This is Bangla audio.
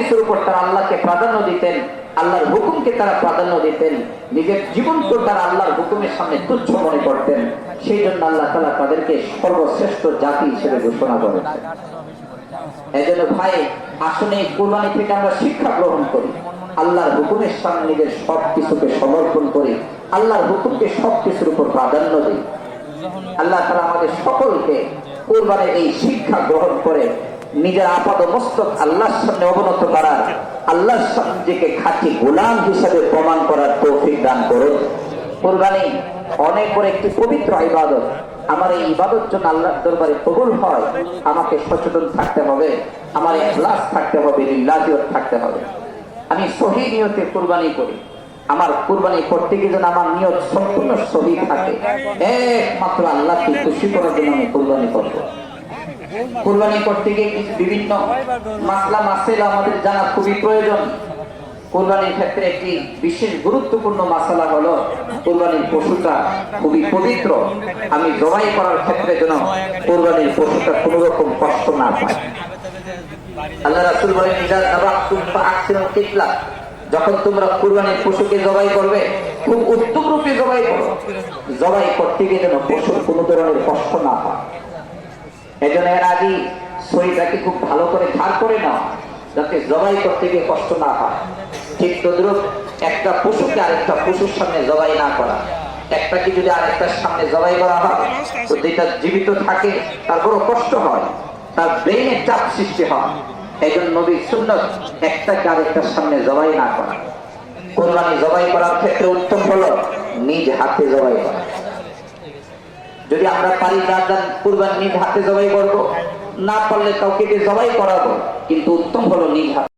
আল্লাহর উপর তারা আল্লাহকে প্রাধান্য দিতেন, আল্লাহর হুকুমকে তারা প্রাধান্য দিতেন, নিজের জীবনকে তারা আল্লাহর হুকুমের সামনে তুচ্ছ মনে করতেন। সেই জন্য আল্লাহ তালা তাদেরকে সর্বশ্রেষ্ঠ জাতি হিসেবে ঘোষণা করেন এই ভাই কোরবানি থেকে আমরা শিক্ষা গ্রহণ করি। আল্লাহর হুকুমের সামনে নিজের সব কিছুকে সমর্পণ করি। আল্লাহর হুকুমকে সব কিছুর উপর প্রাধান্য দিই। আল্লাহ তারা আমাদের সকলকে এই শিক্ষা গ্রহণ করে নিজের মস্তক আল্লাহর সামনে অবনত করার, আল্লাহর সামনে খাঁটি গোলাম হিসাবে প্রমাণ করার তৌফিক দান করুন। কোরবানি অনেক বড় একটি পবিত্র ইবাদত। আমার এই ইবাদত জন্য আল্লাহর দরবারে কবুল হয়, আমাকে সচেতন থাকতে হবে, আমার ইখলাস থাকতে হবে লিল্লাহিয়ত থাকতে হবে। আমি সহি নিয়তে কোরবানি করি। আমার কুরবানি করতে গিয়ে যেন আমার নিয়ত সম্পূর্ণ সহি থাকে। একমাত্র আল্লাহকে খুশি করার জন্য আমি কুরবানি করব। কুরবানি করতে গিয়ে কিছু বিভিন্ন মাসলা, মাসেলা আমাদের জানা খুবই প্রয়োজন। কোরবানির ক্ষেত্রে একটি বিশেষ গুরুত্বপূর্ণ মাসালা হলো কোরবানির পশুটা খুবই পবিত্র। আমি জবাই করার ক্ষেত্রে যেন কোরবানির পশুটা কোনো রকম কষ্ট না পায়। আল্লাহ রাসুল বলেন যখন তোমরা কুরবানির পশুকে জবাই করবে, খুব উত্তম রূপে জবাই করো। জবাই করতে গিয়ে যেন পশুর কোনো ধরনের কষ্ট না পায়। এজন্য এর আগে শরীরটাকে খুব ভালো করে ঝাড় করে নাও, যাতে জবাই করতে গিয়ে কষ্ট না হয় ঠিক তদ্রুপ একটা পশুকে আরেকটা পশুর সামনে জবাই না করা। একটাকে যদি আরেকটার সামনে জবাই করা হয়, তো যেটা জীবিত থাকে, তার বড় কষ্ট হয়, তার ব্রেইনে চাপ সৃষ্টি হয়। এই জন্য নবীর সুন্নত একটাকে আরেকটার সামনে জবাই না করা। কোরবানি জবাই করার ক্ষেত্রে উত্তম হলো নিজ হাতে জবাই করা। যদি আমরা পারি যার যার কুরবান নিজ হাতে জবাই করব, না পারলে কাউকে জবাই করাবো, কিন্তু উত্তম হলো নিজ হাতে।